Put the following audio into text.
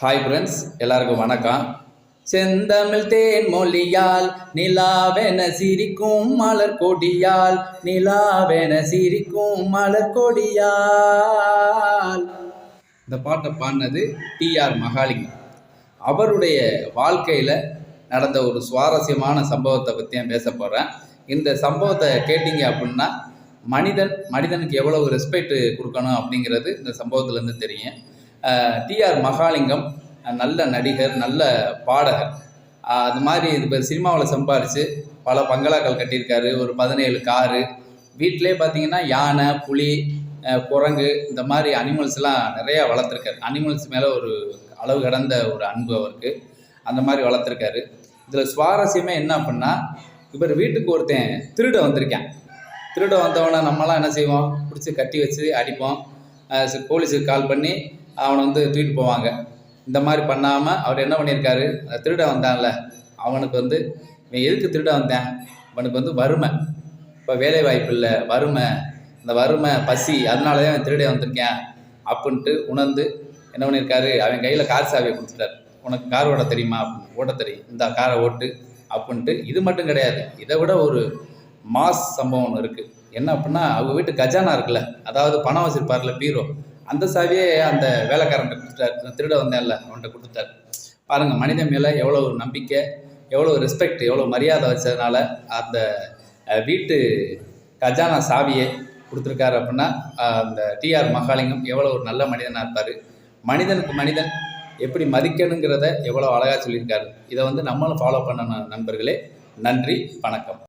Hi friends எல்லாருக்கும் வணக்கம். செந்தமிழ் தேன் மொழியால் நிலாவென சிரிக்கும் மலர் கொடியால் நிலாவென சிரிக்கும் மலர் கொடியால் இந்த பாட்டை பாடினது டிஆர் மகாலிங்கம். அவருடைய வாழ்க்கையில் நடந்த ஒரு சுவாரஸ்யமான சம்பவத்தை பற்றி நான் பேச போகிறேன் இந்த சம்பவத்தை கேட்டீங்க அப்படின்னா மனிதன் மனிதனுக்கு எவ்வளவு ரெஸ்பெக்ட் கொடுக்கணும் அப்படிங்கிறது இந்த சம்பவத்துலேருந்து தெரியும். டிஆர் மகாலிங்கம் நல்ல நடிகர் நல்ல பாடகர். அது மாதிரி இப்போ சினிமாவில் சம்பாரித்து பல பங்களாக்கள் கட்டியிருக்காரு. ஒரு பதினேழு காரு. வீட்டிலே பார்த்தீங்கன்னா யானை புலி குரங்கு இந்த மாதிரி அனிமல்ஸ்லாம் நிறையா வளர்த்துருக்காரு. அனிமல்ஸ் மேலே ஒரு அளவு கடந்த ஒரு அன்பு அவருக்கு. அந்த மாதிரி வளர்த்துருக்காரு. இதில் சுவாரஸ்யமே என்ன அப்படின்னா இவர் வீட்டுக்கு ஒருத்தன் திருட வந்திருக்கான். திருட வந்தவனை நம்மலாம் என்ன செய்வோம்? பிடிச்சி கட்டி வச்சு அடிப்போம். போலீஸுக்கு கால் பண்ணி அவனை வந்து தூக்கிட்டு போவாங்க. இந்த மாதிரி பண்ணாமல் அவர் என்ன பண்ணியிருக்காரு? அந்த திருட வந்தான்ல. அவனுக்கு வந்து இவன் எதுக்கு திருட வந்தேன் அவனுக்கு வந்து வறுமை. இப்போ வேலை வாய்ப்பு இல்லை. வறுமை. இந்த வறுமை பசி அதனால தான் அவன் திருட வந்திருக்கேன். அப்படின்ட்டு உணர்ந்து என்ன பண்ணியிருக்காரு? அவன் கையில் கார் சாவியை கொடுத்துட்டார். உனக்கு கார் ஓட தெரியுமா? அப்படின்னு ஓட்ட தெரியும். இந்த காரை ஓட்டு. அப்படின்ட்டு இது மட்டும் கிடையாது. இதை விட ஒரு மாஸ் சம்பவம் ஒன்று இருக்குது என்ன அப்படின்னா அவங்க வீட்டு கஜானா இருக்குல்ல. அதாவது பணம் வச்சிருப்பார்ல பீரோ. அந்த சாவியே அந்த வேலைக்காரன் கொடுத்துட்டார் திருட வந்தேன்ல அவன்கிட்ட கொடுத்துட்டார். பாருங்கள் மனிதன் மேலே எவ்வளோ ஒரு நம்பிக்கை எவ்வளோ ரெஸ்பெக்ட் எவ்வளோ மரியாதை வச்சதுனால அந்த வீட்டு கஜானா சாவியை கொடுத்துருக்காரு அப்படின்னா அந்த டிஆர் மகாலிங்கம் எவ்வளோ ஒரு நல்ல மனிதனாக இருப்பார். மனிதனுக்கு மனிதன் எப்படி மதிக்கணுங்கிறத எவ்வளோ அழகாக சொல்லியிருக்காரு. இதை வந்து நம்மளும் ஃபாலோ பண்ணணும் நண்பர்களே. நன்றி வணக்கம்.